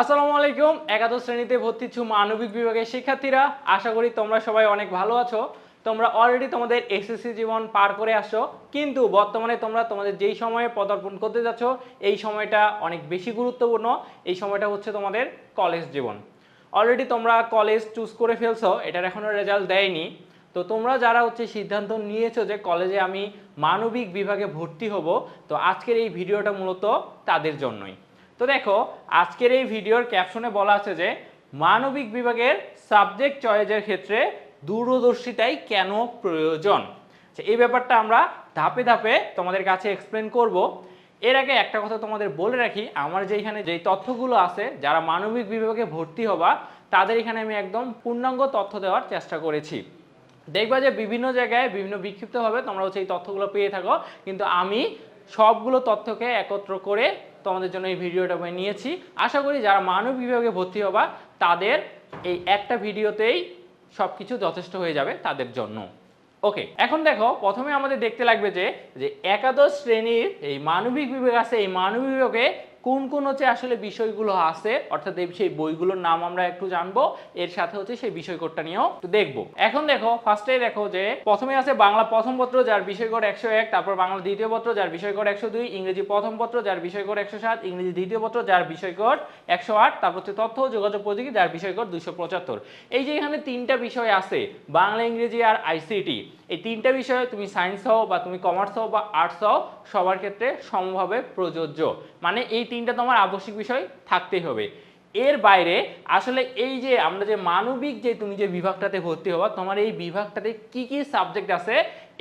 আসসালামু আলাইকুম। একাদশ শ্রেণীতে ভর্তি ছু মানবিক বিভাগের শিক্ষার্থীরা। আশা করি তোমরা সবাই অনেক ভালো আছো। তোমরা অলরেডি তোমাদের এসএসসি জীবন পার করে আসছো। কিন্তু বর্তমানে তোমরা তোমাদের যেই সময়ে পদার্পণ করতে যাচ্ছ, এই সময়টা অনেক বেশি গুরুত্বপূর্ণ। এই সময়টা হচ্ছে তোমাদের কলেজ জীবন। অলরেডি তোমরা কলেজ চুজ করে ফেলছো, এটার এখনও রেজাল্ট দেয়নি। তো তোমরা যারা হচ্ছে সিদ্ধান্ত নিয়েছো যে কলেজে আমি মানবিক বিভাগে ভর্তি হব, তো আজকের এই ভিডিওটা মূলত তাদের জন্যই। তো দেখো, আজকের এই ভিডিওর ক্যাপশনে বলা আছে যে, মানবিক বিভাগের সাবজেক্ট চয়েসের ক্ষেত্রে দূরদর্শিতাই কেন প্রয়োজন? এই ব্যাপারটা আমরা ধাপে ধাপে তোমাদের কাছে এক্সপ্লেন করব। এর আগে একটা কথা তোমাদের বলে রাখি, আমার যে এখানে যেই তথ্যগুলো আছে, যারা মানবিক বিভাগে ভর্তি হবা, তাদের এখানে আমি একদম পূর্ণাঙ্গ তথ্য দেওয়ার চেষ্টা করেছি। দেখবা যে বিভিন্ন জায়গায় বিভিন্ন বিক্ষিপ্তভাবে তোমরা হচ্ছে এই তথ্যগুলো পেয়ে থাকো, কিন্তু আমি সবগুলো তথ্যকে একত্র করে তোমাদের জন্য এই ভিডিওটা আমি নিয়েছি। আশা করি যারা মানব বিভাগে ভর্তি হবা, তাদের এই একটা ভিডিওতেই সব কিছু যথেষ্ট হয়ে যাবে তাদের জন্য। ওকে, এখন দেখো, প্রথমে আমাদের দেখতে লাগবে যে যে একাদশ শ্রেণির এই মানবিক বিভাগ আছে, এই মানবিক বিভাগে কোন কোন হচ্ছে আসলে বিষয়গুলো আছে, অর্থাৎ সেই বইগুলোর নাম আমরা একটু জানব, এর সাথে হচ্ছে সেই বিষয় কোডটা নিয়েও দেখব। এখন দেখো ফার্স্টে দেখো যে, প্রথমে আছে বাংলা প্রথম পত্র যার বিষয় কোড একশো এক, তারপর বাংলা দ্বিতীয় পত্র যার বিষয় কোড একশো দুই, ইংরেজি প্রথম পত্র যার বিষয় কোড একশো সাত, ইংরেজি দ্বিতীয় পত্র যার বিষয় কোড একশো আট, তারপর হচ্ছে তথ্য যোগাযোগ প্রযুক্তি যার বিষয় কোড দুইশো পঁচাত্তর। এই যে এখানে তিনটা বিষয় আছে, বাংলা, ইংরেজি আর আইসিটি এই তিনটা বিষয়ে তুমি সায়েন্স হও বা তুমি কমার্স হও বা আর্টস হও, সবার ক্ষেত্রে সমভাবে প্রযোজ্য। মানে এই তিনটা তোমার আবশ্যিক বিষয় থাকতেই হবে। এর বাইরে আসলে এই যে আমরা যে মানবিক যে তুমি যে বিভাগটাতে ভর্তি হবা, তোমার এই বিভাগটাতে কি কি সাবজেক্ট আছে,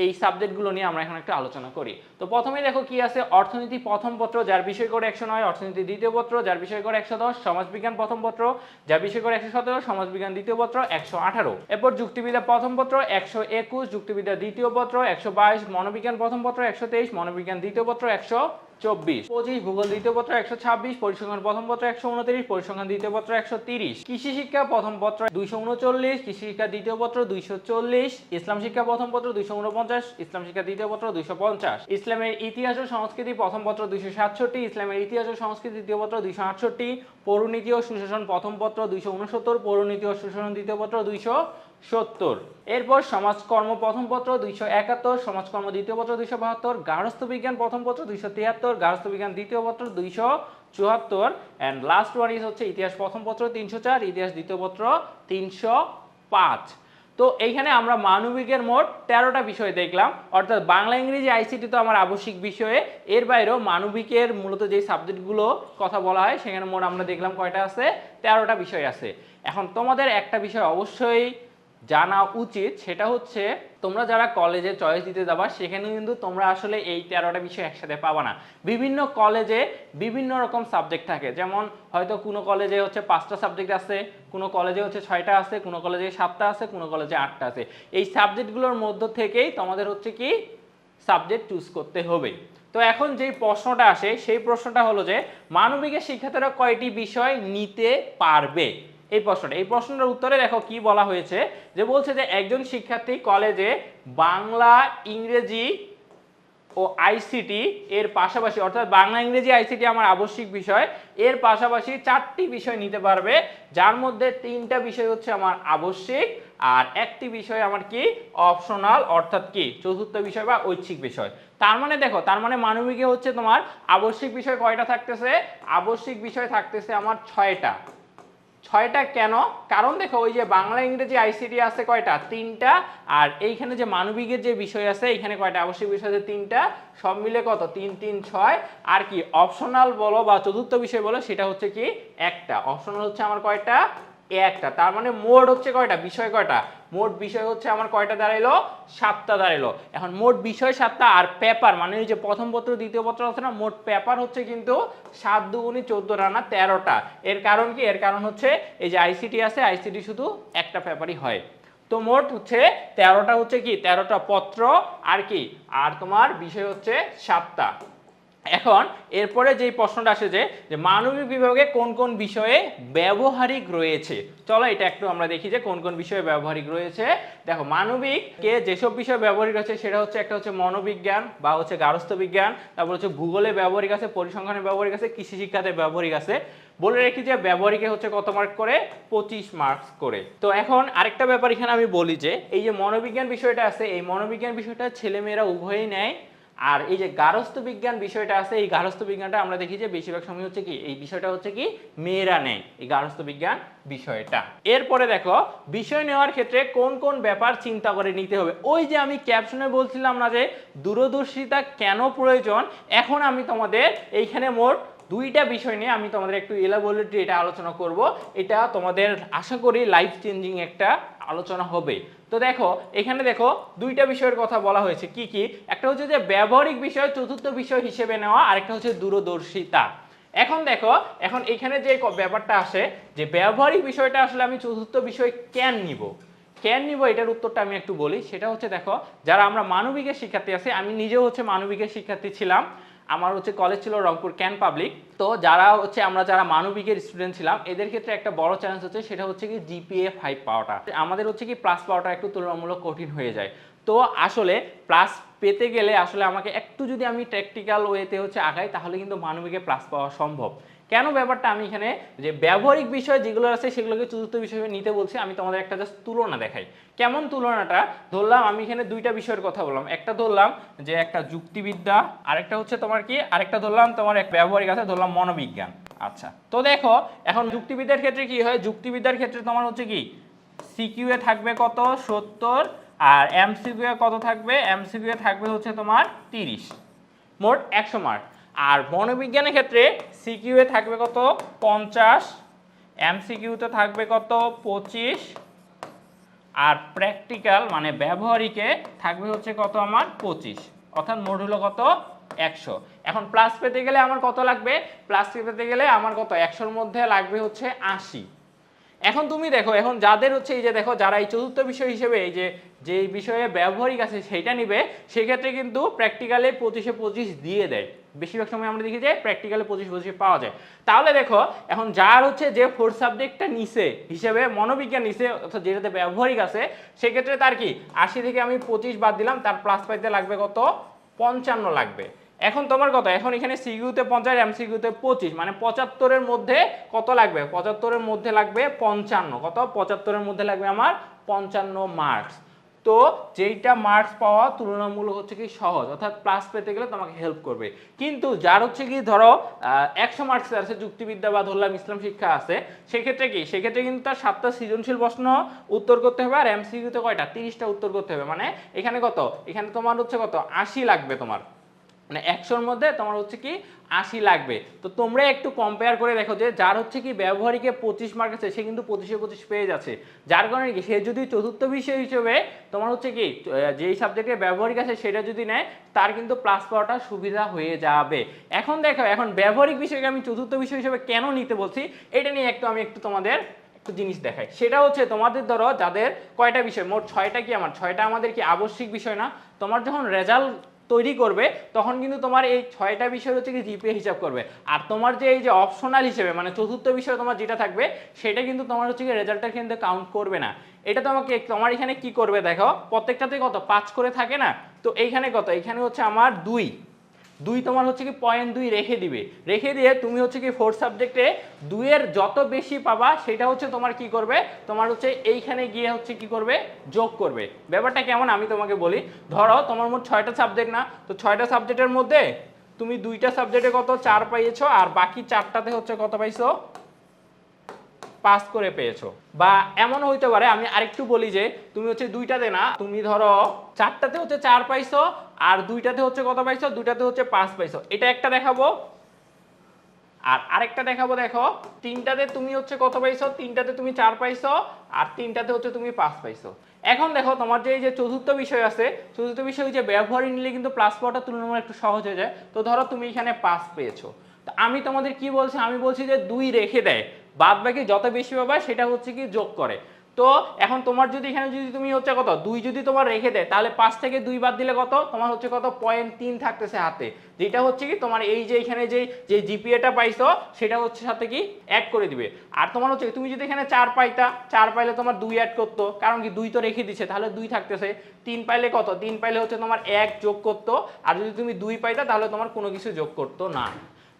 এই সাবজেক্টগুলো নিয়ে আমরা এখন একটা আলোচনা করি। তো প্রথমেই দেখো কি আছে, অর্থনীতি প্রথম পত্র, যার বিষয় করে একশো নয়, অর্থনীতি দ্বিতীয় পত্র, যার বিষয় করে একশো দশ, সমাজবিজ্ঞান প্রথম পত্র, যার বিষয় করে একশো সতেরো, সমাজবিজ্ঞান দ্বিতীয় পত্র, একশো আঠারো। এরপর যুক্তিবিদ্যা প্রথম পত্র, একশো একুশ, যুক্তিবিদ্যা দ্বিতীয় পত্র, একশো বাইশ, মনোবিজ্ঞান প্রথম পত্র, একশো তেইশ, মনোবিজ্ঞান দ্বিতীয় পত্র, একশো চব্বিশ। পঁচিশ, ভূগোল দ্বিতীয় পত্র একশো ছাব্বিশ, পরিসংখ্যান প্রথম পত্র একশো উনত্রিশ, পরিসংখ্যান দ্বিতীয় পত্র একশো তিরিশ। কৃষি শিক্ষা প্রথম পত্র দুইশো উনচল্লিশ, কৃষি শিক্ষা দ্বিতীয় পত্র দুইশো চল্লিশ, ইসলাম শিক্ষা প্রথম পত্র দুইশো উনপঞ্চাশ, ইসলাম শিক্ষা দ্বিতীয় পত্র দুইশো পঞ্চাশ। ইসলামের ইতিহাস ও সংস্কৃতি প্রথম পত্র দুইশো সাতষট্টি, ইসলামের ইতিহাস ও সংস্কৃতি দ্বিতীয় পত্র দুইশো আটষট্টি, পৌরনীতি ও সুশাসন প্রথম পত্র দুইশো উনসত্তর, পৌরনীতি ও সুশাসন দ্বিতীয় পত্র দুইশো সত্তর। এরপর সমাজকর্ম প্রথম পত্র দুইশো একাত্তর, সমাজকর্ম দ্বিতীয় পত্র দুইশো বাহাত্তর গার্হস্থ বিজ্ঞান প্রথম পত্র দুইশো তিয়াত্তর গার্হস্থ বিজ্ঞান দ্বিতীয় পত্র দুইশো চুয়াত্তর অ্যান্ড লাস্ট ওয়ান ইজ হচ্ছে ইতিহাস প্রথম পত্র তিনশো চার, ইতিহাস দ্বিতীয় পত্র তিনশো পাঁচ। তো এইখানে আমরা মানবিকের মোট তেরোটা বিষয় দেখলাম, অর্থাৎ বাংলা, ইংরেজি, আইসিটি তো আমার আবশ্যিক বিষয়ে। এর বাইরেও মানবিকের মূলত যে সাবজেক্টগুলো কথা বলা হয়, সেখানে মোট আমরা দেখলাম কয়টা আছে? তেরোটা বিষয় আছে। এখন তোমাদের একটা বিষয় অবশ্যই জানা উচিত সেটা হচ্ছে তোমরা যারা কলেজে চয়েস দিতে যাবা সেখানে কিন্তু তোমরা আসলে এই তেরোটা বিষয় একসাথে পাবা না। বিভিন্ন কলেজে বিভিন্ন রকম সাবজেক্ট থাকে। যেমন হয়তো কোনো কলেজে হচ্ছে পাঁচটা সাবজেক্ট আছে, কোনো কলেজে হচ্ছে ছয়টা আছে, কোনো কলেজে সাতটা আছে, কোনো কলেজে আটটা আছে। এই সাবজেক্টগুলোর মধ্য থেকেই তোমাদের হচ্ছে কি সাবজেক্ট চুজ করতে হবে। তো এখন যেই প্রশ্নটা আসে, সেই প্রশ্নটা হলো যে মানবিকের শিক্ষার্থীরা কয়টি বিষয় নিতে পারবে? এই প্রশ্নটা, এই প্রশ্নটার উত্তরে দেখো কি বলা হয়েছে যে বলছে যে একজন শিক্ষার্থী কলেজে বাংলা, ইংরেজি ও আইসিটি এর পাশাপাশি, অর্থাৎ বাংলা, ইংরেজি, আইসিটি আমার আবশ্যিক বিষয়, এর পাশাপাশি চারটি বিষয় নিতে পারবে, যার মধ্যে তিনটা বিষয় হচ্ছে আমার আবশ্যিক আর একটি বিষয় আমার কি? অপশনাল, অর্থাৎ কি? চতুর্থ বিষয় বা ঐচ্ছিক বিষয়। তার মানে দেখো, তার মানে মানবিকে হচ্ছে তোমার আবশ্যিক বিষয় কয়টা থাকতেছে? আবশ্যিক বিষয় থাকতেছে আমার ছয়টা। ছয়টা কেন? কারণ দেখো, ওই যে বাংলা, ইংরেজি আইসিটি আছে কয়টা? তিনটা। আর এইখানে যে মানবিকের যে বিষয় আছে, এইখানে কয়টা? আবশ্যিক বিষয় আছে তিনটা। সব মিলে কত? তিন তিন, ছয়। আর কি অপশনাল বলো বা চতুর্থ বিষয় বলো, সেটা হচ্ছে কি একটা। অপশনাল হচ্ছে আমার কয়টা? একটা, তার মানে মোট হচ্ছে কয়টা? বিষয় কয়টা? মোট বিষয় হচ্ছে আমার কয়টা দাঁড়াইলো? সাতটা দাঁড়াইলো। এখন মোট বিষয় সাতটা আর পেপার মানে ওই যে প্রথম পত্র, দ্বিতীয় পত্র আছে না, মোট পেপার হচ্ছে কিন্তু সাত দুগুণি চোদ্দ রানা তেরোটা। এর কারণ কি? এর কারণ হচ্ছে এই যে আইসিটি আছে আইসিটি শুধু একটা পেপারই হয়। তো মোট হচ্ছে তেরোটা হচ্ছে কি? তেরোটা পত্র আর কি? আর তোমার বিষয় হচ্ছে সাতটা। এখন এরপরে যেই প্রশ্নটা আসে যে যে মানবিক বিভাগে কোন কোন বিষয়ে ব্যবহারিক রয়েছে? চলো এটা একটু আমরা দেখি যে কোন কোন বিষয়ে ব্যবহারিক রয়েছে। দেখো, মানবিক কে যেসব বিষয়ে ব্যবহারিক রয়েছে সেটা হচ্ছে একটা হচ্ছে মনোবিজ্ঞান বা হচ্ছে গার্হস্থ্য বিজ্ঞান, তারপর হচ্ছে ভূগোলে ব্যবহারিক আছে, পরিসংখ্যানে ব্যবহারিক আছে, কৃষি শিক্ষাতে ব্যবহারিক আছে। বলে রেখি যে ব্যবহারিকে হচ্ছে কত মার্ক করে? পঁচিশ মার্কস করে। তো এখন আরেকটা ব্যাপার এখানে আমি বলি যে, এই যে মনোবিজ্ঞান বিষয়টা আছে, এই মনোবিজ্ঞান বিষয়টা ছেলেমেয়েরা উভয়ই নেয়। আর এই যে গার্হস্থ্য বিজ্ঞান বিষয়টা আছে, এই গার্হস্থ্য বিজ্ঞানটা আমরা দেখি যে বেশিরভাগ সময় হচ্ছে কি, এই বিষয়টা হচ্ছে কি, মেয়েরা নেই, এই গার্হস্থ্য বিজ্ঞান বিষয়টা। এরপরে দেখো, বিষয় নেওয়ার ক্ষেত্রে কোন কোন ব্যাপার চিন্তা করে নিতে হবে? ওই যে আমি ক্যাপশনে বলছিলাম না যে, দূরদর্শিতা কেন প্রয়োজন? এখন আমি তোমাদের এইখানে মোট দুইটা বিষয় নিয়ে আমি তোমাদের একটু এলাবোরেটরি এটা আলোচনা করব। এটা তোমাদের আশা করি লাইফ চেঞ্জিং একটা আলোচনা হবে। তো দেখো, এখানে দেখো দুইটা বিষয়ের কথা বলা হয়েছে। কি কি? একটা হচ্ছে যে ব্যবহারিক বিষয়, চতুর্থ বিষয় হিসেবে নেওয়া আরেকটা হচ্ছে দূরদর্শিতা। এখন দেখো, এখন এখানে যে ব্যাপারটা আসে, যে ব্যবহারিক বিষয়টা আসলে আমি চতুর্থ বিষয় কেন নিব? কেন নিব এটার উত্তরটা আমি একটু বলি। সেটা হচ্ছে দেখো, যারা আমরা মানবিকের শিক্ষার্থী আছি, আমি নিজেও হচ্ছে মানবিকের শিক্ষার্থী ছিলাম। আমার হচ্ছে কলেজ ছিল রংপুর ক্যান পাবলিক তো যারা হচ্ছে আমরা যারা মানবিকের স্টুডেন্ট ছিলাম, এদের ক্ষেত্রে একটা বড় চ্যালেঞ্জ হচ্ছে, সেটা হচ্ছে কি জিপিএ ফাইভ পাওয়াটা। আমাদের হচ্ছে কি প্লাস পাওয়াটা একটু তুলনামূলক কঠিন হয়ে যায়। তো আসলে প্লাস পেতে গেলে আসলে আমাকে একটু যদি আমি টেকনিক্যাল ওয়েতে হচ্ছে আগাই, তাহলে কিন্তু মানবিকে প্লাস পাওয়া সম্ভব। কেন ব্যাপারটা আমি এখানে যে ব্যবহারিক বিষয় যেগুলো আছে সেগুলোকে চতুর্থ বিষয় নিতে বলছি, আমি তোমাদের একটা জাস্ট তুলনা দেখাই। কেমন তুলনাটা? ধরলাম আমি এখানে দুইটা বিষয়ের কথা বললাম। একটা ধরলাম যে একটা যুক্তিবিদ্যা, আরেকটা হচ্ছে তোমার কি? আরেকটা ধরলাম তোমার এক ব্যবহারিক আছে, ধরলাম মনোবিজ্ঞান। আচ্ছা তো দেখো, এখন যুক্তিবিদ্যার ক্ষেত্রে কি হয়? যুক্তিবিদ্যার ক্ষেত্রে তোমার হচ্ছে কি? সিকিউ এ থাকবে কত? সত্তর। আর এমসিকিউ এ কত থাকবে? এমসিকিউ এ থাকবে হচ্ছে তোমার তিরিশ। মোট একশো মার্ক আর মনোবিজ্ঞানের ক্ষেত্রে সিকিউ এ থাকবে কত? পঞ্চাশ। এম সিকিউতে থাকবে কত? পঁচিশ। আর প্র্যাকটিক্যাল মানে ব্যবহারিকে থাকবে হচ্ছে কত আমার? পঁচিশ। অর্থাৎ মোট হলো কত? একশো। এখন প্লাস পেতে গেলে আমার কত লাগবে? প্লাস পেতে গেলে আমার কত? একশোর মধ্যে লাগবে হচ্ছে আশি। এখন তুমি দেখো, এখন যাদের হচ্ছে এই যে দেখো, যারা এই চতুর্থ বিষয় হিসেবে এই যে যে বিষয়ে ব্যবহারিক আছে সেইটা নিবে, সেক্ষেত্রে কিন্তু প্র্যাকটিক্যালে পঁচিশে পঁচিশ দিয়ে দেয়। বেশিরভাগ সময় আমরা দেখি যে প্র্যাকটিক্যালে পঁচিশ পঁচিশে পাওয়া যায়। তাহলে দেখো, এখন যার হচ্ছে যে ফোর্থ সাবজেক্টটা নিছে হিসেবে, মনোবিজ্ঞান নিছে, অর্থাৎ যেটাতে ব্যবহারিক আছে, সেক্ষেত্রে তার কি, আশি থেকে আমি পঁচিশ বাদ দিলাম, তার প্লাস পাইতে লাগবে কত? পঞ্চান্ন লাগবে। এখন তোমার কত? এখন এখানে সিকিউতে পঞ্চাশ এমসিকিউতে পঁচিশ। মানে পঁচাত্তরের মধ্যে কত লাগবে? পঁচাত্তরের মধ্যে লাগবে পঞ্চান্ন। কত? পঁচাত্তরের মধ্যে লাগবে আমার পঞ্চান্ন মার্কস তো যেইটা মার্কস পাওয়া তুলনামূলক হচ্ছে কি সহজ। অর্থাৎ প্লাস পেতে গেলে তোমাকে হেল্প করবে। কিন্তু যার হচ্ছে কি, ধরো একশো মার্কস আছে, যুক্তিবিদ্যা বা ধরলাম ইসলাম শিক্ষা আছে, সেক্ষেত্রে কি? সেক্ষেত্রে কিন্তু তার সাতটা সৃজনশীল প্রশ্ন উত্তর করতে হবে, আর এমসিকিউতে কয়টা? তিরিশটা উত্তর করতে হবে। মানে এখানে কত? এখানে তোমার হচ্ছে কত? আশি লাগবে তোমার। মানে একশোর মধ্যে তোমার হচ্ছে কি আশি লাগবে। তো তোমরা একটু কম্পেয়ার করে দেখো যে যার হচ্ছে কি ব্যবহারিকে পঁচিশ মার্ক আছে, সে কিন্তু পঁচিশে পঁচিশ পেয়ে যাচ্ছে। যার কারণে কি? সে যদি চতুর্থ বিষয় হিসেবে তোমার হচ্ছে কি যেই সাবজেক্টে ব্যবহারিক আছে, সেটা যদি নেয়, তার কিন্তু প্লাস পাওয়াটা সুবিধা হয়ে যাবে। এখন দেখো, এখন ব্যবহারিক বিষয়কে আমি চতুর্থ বিষয় হিসেবে কেন নিতে বলছি, এটা নিয়ে একটু আমি একটু তোমাদের একটু জিনিস দেখাই। সেটা হচ্ছে তোমাদের ধরো, যাদের কয়টা বিষয়? মোট ছয়টা কি আমার? ছয়টা আমাদের কি আবশ্যিক বিষয় না? তোমার যখন রেজাল্ট তৈরি করবে, তখন কিন্তু তোমার এই ছয়টা বিষয় হচ্ছে কি জিপিএ হিসাব করবে। আর তোমার যে এই যে অপশনাল হিসেবে মানে চতুর্থ বিষয় তোমার যেটা থাকবে, সেটা কিন্তু তোমার হচ্ছে কি রেজাল্টের কিন্তু কাউন্ট করবে না। এটা তোমাকে তোমার এখানে কি করবে দেখো? প্রত্যেকটাতে কত? পাঁচ করে থাকে না? তো এইখানে কত? এখানে হচ্ছে আমার দুই। দুই তোমার হচ্ছে কি পয়েন্ট দুই রেখে দিবে। রেখে দিয়ে তুমি হচ্ছে কি ফোর্থ সাবজেক্টে দুইয়ের যত বেশি পাবা, সেটা হচ্ছে তোমার কি করবে? তোমার হচ্ছে এইখানে গিয়ে হচ্ছে কি করবে? যোগ করবে। ব্যাপারটা কেমন আমি তোমাকে বলি। ধরো তোমার মোট ছয়টা সাবজেক্ট না, তো ছয়টা সাবজেক্টের মধ্যে তুমি দুইটা সাবজেক্টে কত? চার পাইয়েছো, আর বাকি চারটাতে হচ্ছে কত পাইছো? পাস করে পেয়েছ। বা এমন হইতে পারে, আমি আরেকটু বলি যে, তুমি হচ্ছে দুইটাতে না, তুমি ধরো চারটাতে হচ্ছে চার পাইছো, আর দুইটাতে হচ্ছে কত পাইছো? দুইটাতে হচ্ছে পাঁচ পাইছো। এটা একটা দেখাবো। আর আরেকটা দেখাবো, দেখো, তিনটাতে তুমি হচ্ছে কত পাইছো? তিনটাতে তুমি চার পাইছো, আর তিনটাতে হচ্ছে তুমি পাঁচ পাইছো। এখন দেখো, তোমার যে এই যে চতুর্থ বিষয় আছে, চতুর্থ বিষয় যে ব্যবহারিক নিলে কিন্তু প্লাস পাওয়াটা তুলনামূলক একটু সহজ হয়ে যায়। তো ধরো, তুমি এখানে পাস পেয়েছ। আমি তোমাদের কি বলছি? আমি বলছি যে দুই রেখে দেয়। বাদ বাকি যত বেশি পাবা সেটা হচ্ছে কি যোগ করে। তো এখন তোমার যদি এখানে যদি তুমি হচ্ছে কত? দুই যদি তোমার রেখে দেয়, তাহলে পাঁচ থেকে দুই বাদ দিলে কত? তোমার হচ্ছে কত? পয়েন্ট তিন থাকতেছে হাতে। যেটা হচ্ছে কি তোমার এই যে এখানে যে যে জিপিএটা পাইছো, সেটা হচ্ছে সাথে কি অ্যাড করে দিবে। আর তোমার হচ্ছে তুমি যদি এখানে চার পাইতা, চার পাইলে তোমার দুই অ্যাড করতো, কারণ কি দুই তো রেখে দিচ্ছে তাহলে দুই থাকতেছে। তিন পাইলে কত? তিন পাইলে হচ্ছে তোমার এক যোগ করতো, আর যদি তুমি দুই পাইতা, তাহলে তোমার কোনো কিছু যোগ করতো না।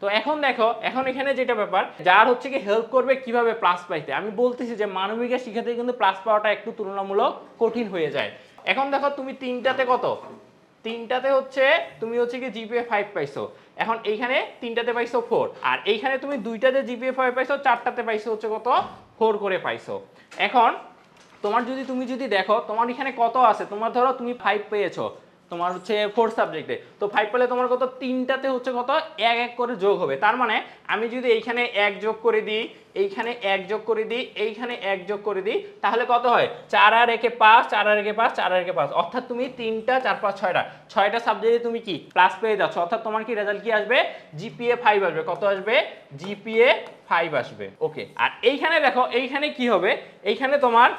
তো এখন দেখো, এখন এখানে যেটা ব্যাপার, যার হচ্ছে কি হেল্প করবে কীভাবে প্লাস পাইতে। আমি বলতেছি যে মানবিকের শিক্ষার্থী কিন্তু প্লাস পাওয়াটা একটু তুলনামূলক কঠিন হয়ে যায়। এখন দেখো তুমি তিনটাতে কত? তিনটাতে হচ্ছে তুমি হচ্ছে কি জিপিএ ফাইভ পাইছো। এখন এইখানে তিনটাতে পাইছো ফোর আর এইখানে তুমি দুইটাতে জিপিএ ফাইভ পাইছো, চারটাতে পাইছো হচ্ছে কত? ফোর করে পাইছো। এখন তোমার যদি, তুমি যদি দেখো, তোমার এখানে কত আছে? তোমার ধরো তুমি ফাইভ পেয়েছ। তোমার হচ্ছে ফোর সাবজেক্টে তো ফাইভ পেলে তোমার কত? তিনটাতে হচ্ছে কত? এক এক করে যোগ হবে। তার মানে আমি যদি এইখানে এক যোগ করে দিই, এইখানে এক যোগ করে দিই, এইখানে এক যোগ করে দিই, তাহলে কত হয়? চার আর একে পাঁচ, চার আর একে পাঁচ, চার আর একে পাঁচ। অর্থাৎ তুমি তিনটা, চার, পাঁচ, ছয়টা। ছয়টা সাবজেক্টে তুমি কি? প্লাস পেয়ে যাচ্ছ। অর্থাৎ তোমার কি রেজাল্ট কি আসবে? জিপিএ ফাইভ আসবে। কত আসবে? জিপিএ ফাইভ আসবে। ওকে আর এইখানে দেখো, এইখানে কি হবে? এইখানে তোমার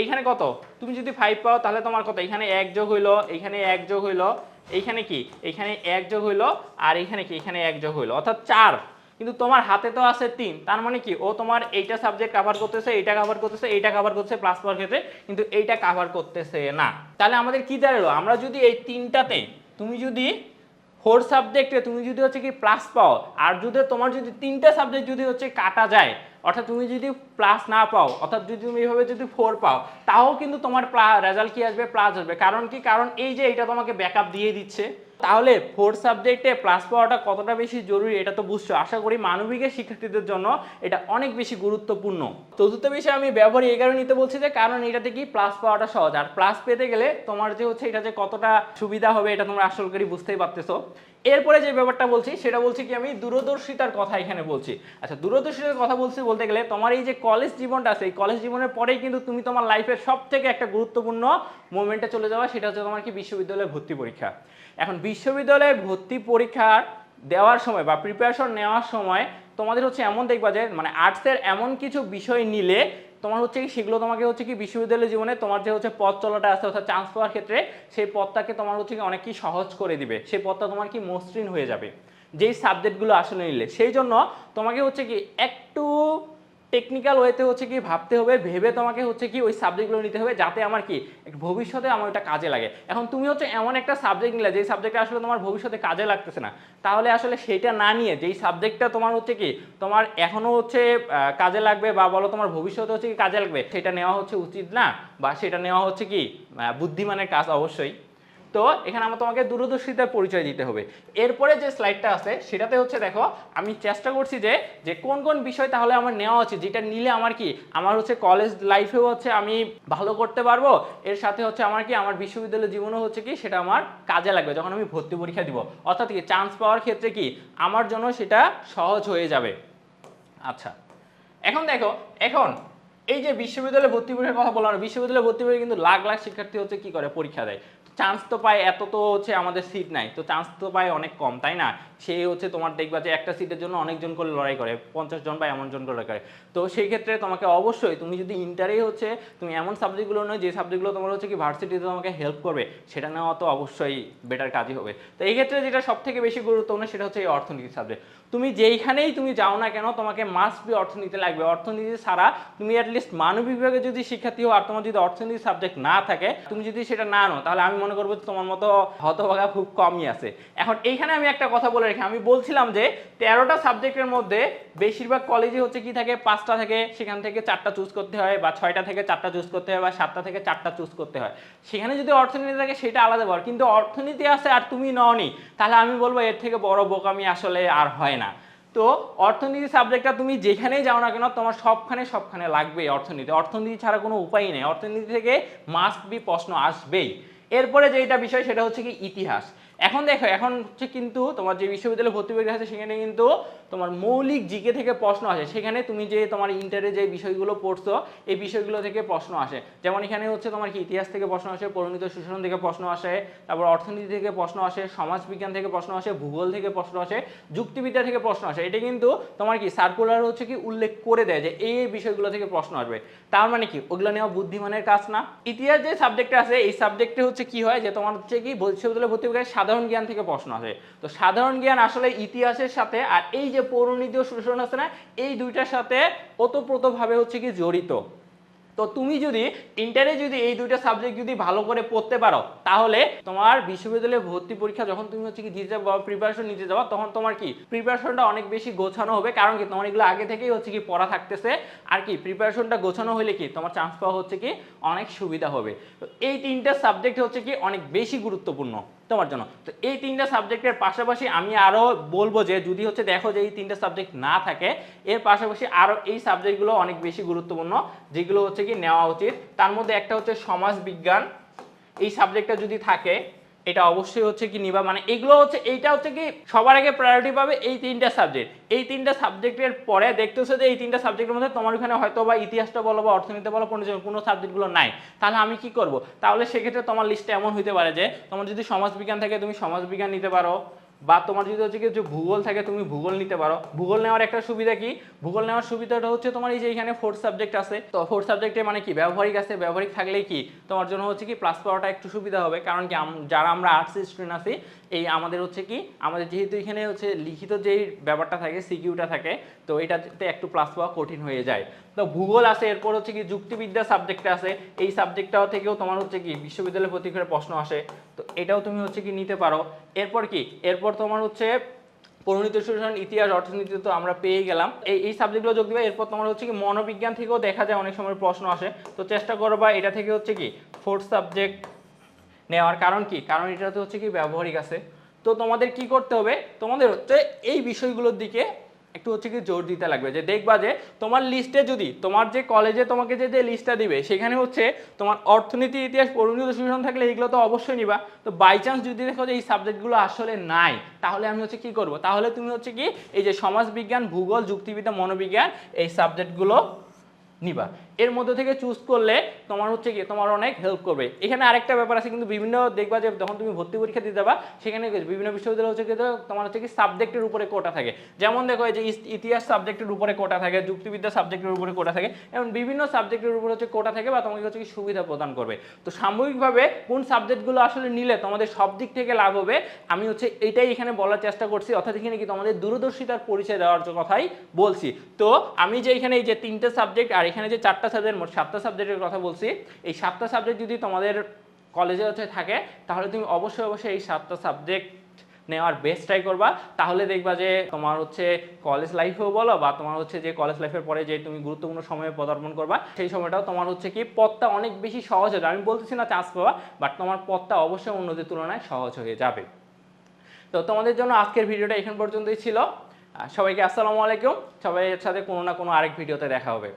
এইখানে কত? তুমি যদি ফাইভ পাও, তাহলে তোমার কত? এখানে এক যোগ হইল এইখানে এক যোগ হইল, এইখানে কি? এইখানে এক যোগ হইল, আর এইখানে কি? এখানে এক যোগ হইল। অর্থাৎ চার। কিন্তু তোমার হাতে তো আছে তিন। তার মানে কি? ও তোমার এইটা সাবজেক্ট কাভার করতেছে, এইটা কাভার করতেছে, এইটা কাভার করতেছে প্লাস পাওয়ার ক্ষেত্রে, কিন্তু এইটা কাভার করতেছে না। তাহলে আমাদের কি দাঁড়াল? আমরা যদি এই তিনটাতে, তুমি যদি ফোর সাবজেক্টে তুমি যদি হচ্ছে কি প্লাস পাও, আর যদি তোমার যদি তিনটা সাবজেক্ট যদি হচ্ছে কাটা যায় অর্থাৎ তুমি যদি প্লাস না পাও, অর্থাৎ যদি তুমি এইভাবে যদি ফোর পাও, তাও কিন্তু তোমার রেজাল্ট কি আসবে? প্লাস আসবে। কারণ কি? কারণ এই যে এটা তোমাকে ব্যাকআপ দিয়ে দিচ্ছে। তাহলে ফোর সাবজেক্টে প্লাস পাওয়াটা কতটা বেশি জরুরি এটা তো বুঝছ। আশা করি মানবিকের শিক্ষার্থীদের জন্য এটা অনেক বেশি গুরুত্বপূর্ণ। চতুর্থ বিষয়ে আমি ব্যবহার এই কারণে নিতে বলছি যে, কারণ এটাতে কি প্লাস পাওয়াটা সহজ। আর প্লাস পেতে গেলে তোমার যে হচ্ছে এটা যে কতটা সুবিধা হবে এটা তোমরা আসল করে বুঝতেই পারতেছো। এরপরে যে ব্যাপারটা বলছি, সেটা বলছি কি আমি দূরদর্শিতার কথা এখানে বলছি। আচ্ছা দূরদর্শিতার কথা বলছি বলতে গেলে তোমার এই যে কলেজ জীবনটা আছে, এই কলেজ জীবনের পরেই কিন্তু তুমি তোমার লাইফের সব থেকে একটা গুরুত্বপূর্ণ মোমেন্টে চলে যাওয়া, সেটা হচ্ছে তোমার কি বিশ্ববিদ্যালয়ে ভর্তি পরীক্ষা। এখন বিশ্ববিদ্যালয়ে ভর্তি পরীক্ষার দেওয়ার সময় বা প্রিপারেশন নেওয়ার সময় তোমাদের হচ্ছে এমন দেখবা যে মানে আর্টসের এমন কিছু বিষয় নিলে তোমার হচ্ছে কি, সেগুলো তোমাকে হচ্ছে কি বিশ্ববিদ্যালয় জীবনে তোমার যে হচ্ছে পথ চলাটা আছে, অর্থাৎ চান্স পাওয়ার ক্ষেত্রে সেই পথটাকে তোমার হচ্ছে কি অনেক কি সহজ করে দিবে। সেই পথটা তোমার কি মসৃণ হয়ে যাবে। যেই সাবজেক্টগুলো আসলে নিলে, সেই জন্য তোমাকে হচ্ছে কি একটু টেকনিক্যাল ওয়েতে হচ্ছে কি ভাবতে হবে, ভেবে তোমাকে হচ্ছে কি ওই সাবজেক্টগুলো নিতে হবে যাতে আমার কি ভবিষ্যতে আমার ওটা কাজে লাগে। এখন তুমি হচ্ছে এমন একটা সাবজেক্ট নিলে, যেই সাবজেক্টটা আসলে তোমার ভবিষ্যতে কাজে লাগতেছে না, তাহলে আসলে সেটা না নিয়ে যেই সাবজেক্টটা তোমার হচ্ছে কি তোমার এখনও হচ্ছে কাজে লাগবে বা বলো তোমার ভবিষ্যতে হচ্ছে কি কাজে লাগবে, সেটা নেওয়া হচ্ছে উচিত না, বা সেটা নেওয়া হচ্ছে কি বুদ্ধিমানের কাজ অবশ্যই। তো এখানে আমার তোমাকে দূরদর্শিতার পরিচয় দিতে হবে। এরপরে যে স্লাইডটা আছে, সেটাতে হচ্ছে দেখো, আমি চেষ্টা করছি যে যে কোন কোন বিষয় তাহলে আমার নেওয়া উচিত, যেটা নিলে আমার কি, আমার হচ্ছে কলেজ লাইফেও হচ্ছে আমি ভালো করতে পারব, এর সাথে হচ্ছে আমার কি, আমার বিশ্ববিদ্যালয় জীবনও হচ্ছে কি, সেটা আমার কাজে লাগবে, যখন আমি ভর্তি পরীক্ষা দিব। অর্থাৎ কি চান্স পাওয়ার ক্ষেত্রে কি, আমার জন্য সেটা সহজ হয়ে যাবে। আচ্ছা এখন দেখো, এখন এই যে বিশ্ববিদ্যালয়ে ভর্তি পরীক্ষার কথা বললাম, বিশ্ববিদ্যালয়ে ভর্তি পরীক্ষা কিন্তু লাখ লাখ শিক্ষার্থী হচ্ছে কি করে, পরীক্ষা দেয়। চান্স তো পায়, এত তো হচ্ছে আমাদের সিট নাই। তো চান্স তো পায় অনেক কম, তাই না? সে হচ্ছে তোমার দেখবা যে একটা সিটের জন্য অনেকজন করে লড়াই করে, পঞ্চাশ জন বা এমন জন করে লড়াই করে। তো সেই ক্ষেত্রে তোমাকে অবশ্যই তুমি যদি ইন্টারে হচ্ছে তুমি এমন সাবজেক্টগুলো নয়, যে সাবজেক্টগুলো তোমার হচ্ছে কি ভার্সিটিতে তোমাকে হেল্প করবে, সেটা নেওয়া তো অবশ্যই বেটার কাজই হবে। তো এই ক্ষেত্রে যেটা সব থেকে বেশি গুরুত্বপূর্ণ, সেটা হচ্ছে এই অর্থনীতি সাবজেক্ট তুমি যেইখানেই তুমি যাও না কেন, তোমাকে মাস্ট বি অর্থনীতি লাগবে। অর্থনীতি ছাড়া তুমি অ্যাটলিস্ট মানবিক বিভাগে যদি শিক্ষার্থী হও, আর তোমার যদি অর্থনীতি সাবজেক্ট না থাকে, তুমি যদি সেটা না আনো তাহলে আমি মনে করব তোমার মতো হতভাগা খুব কমই আছে। এখন এইখানে আমি একটা কথা বলে রেখে আমি বলছিলাম যে, তেরোটা সাবজেক্টের মধ্যে বেশিরভাগ কলেজে হচ্ছে কি থাকে? পাঁচটা থেকে সেখান থেকে চারটা চুজ করতে হয়, বা ছয়টা থেকে চারটা চুজ করতে হয়, বা সাতটা থেকে চারটা চুজ করতে হয়। সেখানে যদি অর্থনীতি থাকে, সেটা আলাদা ব্যাপার। কিন্তু অর্থনীতি আছে আর তুমি নওনি, তাহলে আমি বলব এর থেকে বড় বোকামি আসলে আর হয় না। তো অর্থনীতি সাবজেক্টটা তুমি যেখানেই যাও না কেন, তোমার সবখানে সবখানে লাগবে অর্থনীতি। অর্থনীতি ছাড়া কোনো উপায় নেই। অর্থনীতি থেকে মাস্ট বি প্রশ্ন আসবেই। এরপরে যেটা বিষয় সেটা হচ্ছে কি ইতিহাস। এখন দেখো, এখন হচ্ছে কিন্তু তোমার যে বিশ্ববিদ্যালয়ে ভর্তি পরীক্ষা আছে, সেখানে কিন্তু তোমার মৌলিক জিকে থেকে প্রশ্ন আসে। সেখানে তুমি যে তোমার ইন্টারে যে বিষয়গুলো পড়ছো, এই বিষয়গুলো থেকে প্রশ্ন আসে। যেমন এখানে হচ্ছে তোমার কি, ইতিহাস থেকে প্রশ্ন আসে, পরিণত শোষণ থেকে প্রশ্ন আসে, তারপর অর্থনীতি থেকে প্রশ্ন আসে সমাজ বিজ্ঞান থেকে প্রশ্ন আসে, ভূগোল থেকে প্রশ্ন আসে, যুক্তিবিদ্যা থেকে প্রশ্ন আসে। এটা কিন্তু তোমার কি সার্কুলার হচ্ছে কি, উল্লেখ করে দেয় যে এই বিষয়গুলো থেকে প্রশ্ন আসবে। তার মানে কি, ওগুলো নেওয়া বুদ্ধিমানের কাজ না। ইতিহাস যে সাবজেক্টটা আছে, এই সাবজেক্টে হচ্ছে কি হয় যে তোমার হচ্ছে কি বিশ্ববিদ্যালয়ে ভর্তি পরীক্ষায় সাধারণ জ্ঞান থেকে প্রশ্ন আসে। তো সাধারণ জ্ঞান আসলে ইতিহাসের সাথে আর এই যে পৌরনীতি ও শোষণ আছে না, এই দুইটার সাথে ওতপ্রোতভাবে হচ্ছে কি জড়িত। তো তুমি যদি ইন্টারে যদি এই দুইটা সাবজেক্ট যদি ভালো করে পড়তে পারো, তাহলে তোমার বিশ্ববিদ্যালয়ে ভর্তি পরীক্ষা যখন তুমি হচ্ছে কি দিতে যাব প্রিপারেশন নিতে যাব, তখন তোমার কি প্রিপারেশনটা অনেক বেশি গোছানো হবে, কারণ কি তোমার এগুলো আগে থেকেই হচ্ছে কি পড়া থাকতেছে। আর কি প্রিপারেশনটা গোছানো হলে কি তোমার চান্স পাওয়া হচ্ছে কি অনেক সুবিধা হবে। তো এই তিনটা সাবজেক্ট হচ্ছে কি অনেক বেশি গুরুত্বপূর্ণ। তোমার জন্য। তো এই তিনটা সাবজেক্টের পাশাপাশি আমি আরও বলব যে, যদি হচ্ছে দেখো যে এই তিনটা সাবজেক্ট না থাকে, এর পাশাপাশি আরও এই সাবজেক্টগুলো অনেক বেশি গুরুত্বপূর্ণ, যেগুলো হচ্ছে কি নেওয়া উচিত। তার মধ্যে একটা হচ্ছে সমাজ বিজ্ঞান এই সাবজেক্টটা যদি থাকে এটা অবশ্যই হচ্ছে কি নিবা। মানে এগুলো হচ্ছে, এইটা হচ্ছে কি সবার আগে প্রায়োরিটি পাবে এই তিনটা সাবজেক্ট এই তিনটা সাবজেক্টের পরে দেখতেছো যে এই তিনটা সাবজেক্টের মধ্যে তোমার ওখানে হয়তো বা ইতিহাসটা বলো বা অর্থনীতি বলো, কোনো কোনো সাবজেক্টগুলো নাই। তাহলে আমি কি করব? তাহলে সেক্ষেত্রে তোমার লিস্টটা এমন হইতে পারে যে, তোমার যদি সমাজবিজ্ঞান থাকে তুমি সমাজবিজ্ঞান নিতে পারো। বা তোমার যদি হচ্ছে কি যে ভূগোল থাকে, তুমি ভূগোল নিতে পারো। ভূগোল নেওয়ার একটা সুবিধা কি? ভূগোল নেওয়ার সুবিধাটা হচ্ছে তোমার এই যে এখানে ফোর্থ সাবজেক্ট আছে। তো ফোর্থ সাবজেক্টে মানে কি? ব্যবহারিক আছে। ব্যবহারিক থাকলেই কি? তোমার জন্য হচ্ছে কি প্লাস পাওয়াটা একটু সুবিধা হবে। কারণ কি যারা আমরা আর্টস স্টুডেন্ট আছি এই আমাদের হচ্ছে কি, আমাদের যেহেতু এখানে হচ্ছে লিখিত যেই ব্যাপারটা থাকে, সিকিউটা থাকে, তো এটাতে একটু প্লাস পাওয়া কঠিন হয়ে যায়। তো ভূগোল আছে, এরপর হচ্ছে কি যুক্তিবিদ্যা সাবজেক্ট আছে, এই সাবজেক্টটাও থেকেও তোমার হচ্ছে কি বিশ্ববিদ্যালয়ে ভর্তি প্রশ্ন আসে, তো এটাও তুমি হচ্ছে কি নিতে পারো। এরপর কি, এরপর তোমার হচ্ছে পরিণত শোষণ, ইতিহাস, অর্থনীতি তো আমরা পেয়ে গেলাম। এই এই সাবজেক্টগুলো যোগ দিবে, এরপর তোমার হচ্ছে কি মনোবিজ্ঞান থেকেও দেখা যায়, অনেক সময় প্রশ্ন আসে। তো চেষ্টা করবা, এটা থেকে হচ্ছে কি ফোর্থ সাবজেক্ট নেওয়ার কারণ কি? কারণ এটাতে হচ্ছে কি ব্যবহারিক আছে। তো তোমাদের কি করতে হবে? তোমাদের হচ্ছে এই বিষয়গুলোর দিকে একটু হচ্ছে কি জোর দিতে লাগবে। যে দেখবা যে তোমার লিস্টে যদি তোমার যে কলেজে তোমাকে যে যে লিস্টটা দিবে, সেখানে হচ্ছে তোমার অর্থনীতি, ইতিহাস পরিণত শোষণ থাকলে এইগুলো তো অবশ্যই নিবা। তো বাই চান্স যদি দেখো যে এই সাবজেক্টগুলো আসলে নাই, তাহলে আমি হচ্ছে কি করব? তাহলে তুমি হচ্ছে কি এই যে সমাজবিজ্ঞান, ভূগোল, যুক্তিবিদ্যা, মনোবিজ্ঞান এই সাবজেক্টগুলো নিবা। এর মধ্যে থেকে চুজ করলে তোমার হচ্ছে কি তোমার অনেক হেল্প করবে। এখানে আরেকটা ব্যাপার আছে, কিন্তু বিভিন্ন দেখবা যে যখন তুমি ভর্তি পরীক্ষা দিতে যাবা, সেখানে বিভিন্ন বিশ্ববিদ্যালয় হচ্ছে কি তোমার হচ্ছে কি সাবজেক্টের উপরে কোটা থাকে। যেমন দেখো যে ইতিহাস সাবজেক্টের উপরে কোটা থাকে, যুক্তিবিদ্যা সাবজেক্টের উপরে কোটা থাকে এমন বিভিন্ন সাবজেক্টের উপরে হচ্ছে কোটা থাকে বা তোমাকে হচ্ছে কি সুবিধা প্রদান করবে। তো সাময়িকভাবে কোন সাবজেক্টগুলো আসলে নিলে তোমাদের সব দিক থেকে লাভ হবে, আমি হচ্ছে এটাই এখানে বলার চেষ্টা করছি, অর্থাৎ এখানে কি তোমাদের দূরদর্শিতার পরিচয় দেওয়ার কথাই বলছি। তো আমি যে এখানে এই যে তিনটে সাবজেক্ট আর এখানে যে চারটা সাবজেক্ট মোট সাতটা সাবজেক্টের কথা বলছি। এই সাতটা সাবজেক্ট যদি তোমাদের কলেজে হচ্ছে থাকে, তাহলে তুমি অবশ্যই অবশ্যই এই সাতটা সাবজেক্ট নেওয়ার বেস্ট ট্রাই করবা। তাহলে দেখবা যে তোমার হচ্ছে কলেজ লাইফেও বলো বা তোমার হচ্ছে যে কলেজ লাইফের পরে যে তুমি গুরুত্বপূর্ণ সময়ে পদার্পণ করবা, সেই সময়টাও তোমার হচ্ছে কি পথটা অনেক বেশি সহজ হবে আমি বলতেছি না চান্স পাবা বাট তোমার পথটা অবশ্যই অন্যদের তুলনায় সহজ হয়ে যাবে। তো তোমাদের জন্য আজকের ভিডিওটা এখান পর্যন্তই ছিল। সবাইকে আসসালামু আলাইকুম। সবাই এর সাথে কোনো না কোনো আরেক ভিডিওতে দেখা হবে।